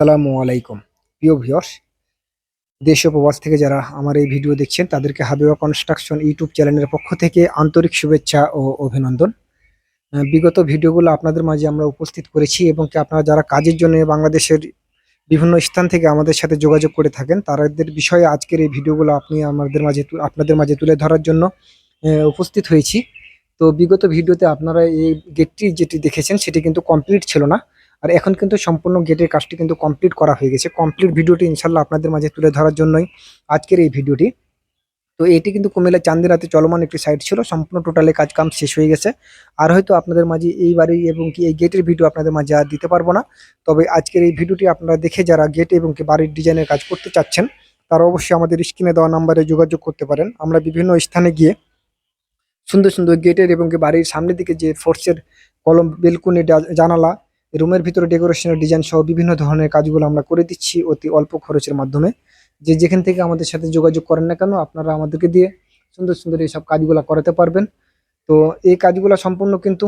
আসসালামু আলাইকুম। প্রিয় ভিউয়ার্স, দেশ ও প্রবাস থেকে যারা আমার এই ভিডিও দেখছেন, তাদেরকে হাবিবা কনস্ট্রাকশন ইউটিউব চ্যানেলের পক্ষ থেকে আন্তরিক শুভেচ্ছা ও অভিনন্দন। বিগত ভিডিওগুলো আপনাদের মাঝে আমরা উপস্থিত করেছি এবং কি আপনারা যারা কাজের জন্য বাংলাদেশের বিভিন্ন স্থান থেকে আমাদের সাথে যোগাযোগ করে থাকেন, তাদের বিষয়ে আজকের এই ভিডিওগুলো আপনি আমাদের মাঝে আপনাদের মাঝে তুলে ধরার জন্য উপস্থিত হয়েছি। তো বিগত ভিডিওতে আপনারা এই গেটটি যেটি দেখেছেন, সেটি কিন্তু কমপ্লিট ছিল না। আর এখন কিন্তু সম্পূর্ণ গেটের কাজটি কিন্তু কমপ্লিট করা হয়ে গেছে। কমপ্লিট ভিডিওটি ইনশাল্লাহ আপনাদের মাঝে তুলে ধরার জন্যই আজকের এই ভিডিওটি। তো এটি কিন্তু কুমিল্লা চান্দিরাতে চলমান একটি সাইট ছিল। সম্পূর্ণ টোটালি কাজ কাম শেষ হয়ে গেছে। আর হয়তো আপনাদের মাঝে এই বাড়ি এবং কি এই গেটের ভিডিও আপনাদের মাঝে আর দিতে পারব না। তবে আজকের এই ভিডিওটি আপনারা দেখে যারা গেট এবং কি বাড়ির ডিজাইনের কাজ করতে চাচ্ছেন, তারা অবশ্যই আমাদের স্ক্রিনে দেওয়া নাম্বারে যোগাযোগ করতে পারেন। আমরা বিভিন্ন স্থানে গিয়ে সুন্দর সুন্দর গেটের এবং কি বাড়ির সামনের দিকে যে ফোর্সের কলম, বেলকুনি জানালা রুমের ভিতরে ডেকোরেশনের ডিজাইন সহ বিভিন্ন ধরনের কাজগুলো আমরা করে দিচ্ছি অতি অল্প খরচের মাধ্যমে। যে যেখান থেকে আমাদের সাথে যোগাযোগ করেন না কেন, আপনারা আমাদেরকে দিয়ে সুন্দর সুন্দর এইসব কাজগুলো করাতে পারবেন। তো এই কাজগুলো সম্পূর্ণ কিন্তু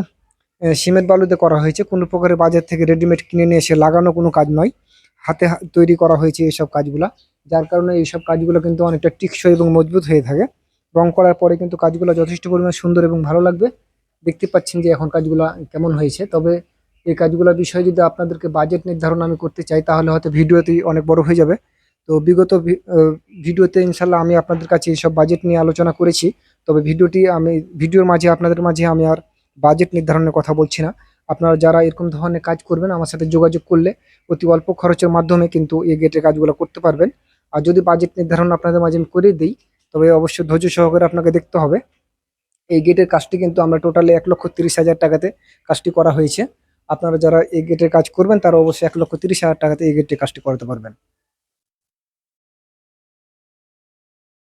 সিমেন্ট বালুতে করা হয়েছে। কোনো প্রকারের বাজার থেকে রেডিমেড কিনে নিয়ে এসে লাগানো কোনো কাজ নয়। হাতে তৈরি করা হয়েছে এইসব কাজগুলা। যার কারণে এইসব কাজগুলো কিন্তু অনেকটা টিকসই এবং মজবুত হয়ে থাকে। রং করার পরে কিন্তু কাজগুলো যথেষ্ট পরিমাণে সুন্দর এবং ভালো লাগবে। দেখতে পাচ্ছেন যে এখন কাজগুলো কেমন হয়েছে। তবে এই কাজগুলোর বিষয়ে যদি আপনাদেরকে বাজেট নির্ধারণ আমি করতে চাই, তাহলে হয়তো ভিডিওতেই অনেক বড় হয়ে যাবে। তো বিগত ভিডিওতে ইনশাল্লাহ আমি আপনাদের কাছে এইসব বাজেট নিয়ে আলোচনা করেছি। তবে ভিডিওটি আমি, ভিডিওর মাঝে, আপনাদের মাঝে আমি আর বাজেট নির্ধারণের কথা বলছি না। আপনারা যারা এরকম ধরনের কাজ করবেন, আমার সাথে যোগাযোগ করলে অতি অল্প খরচের মাধ্যমে কিন্তু এই গেটের কাজগুলো করতে পারবেন। আর যদি বাজেট নির্ধারণ আপনাদের মাঝে আমি করে দিই, তবে অবশ্যই ধৈর্য সহকারে আপনাকে দেখতে হবে। এই গেটের কাজটি কিন্তু আমরা টোটালি এক লক্ষ তিরিশ হাজার টাকাতে কাজটি করা হয়েছে। আপনারা যারা এই গেটের কাজ করবেন, তারা অবশ্যই এক লক্ষ তিরিশ হাজার টাকাতে এই গেটের কাজটি করতে পারবেন।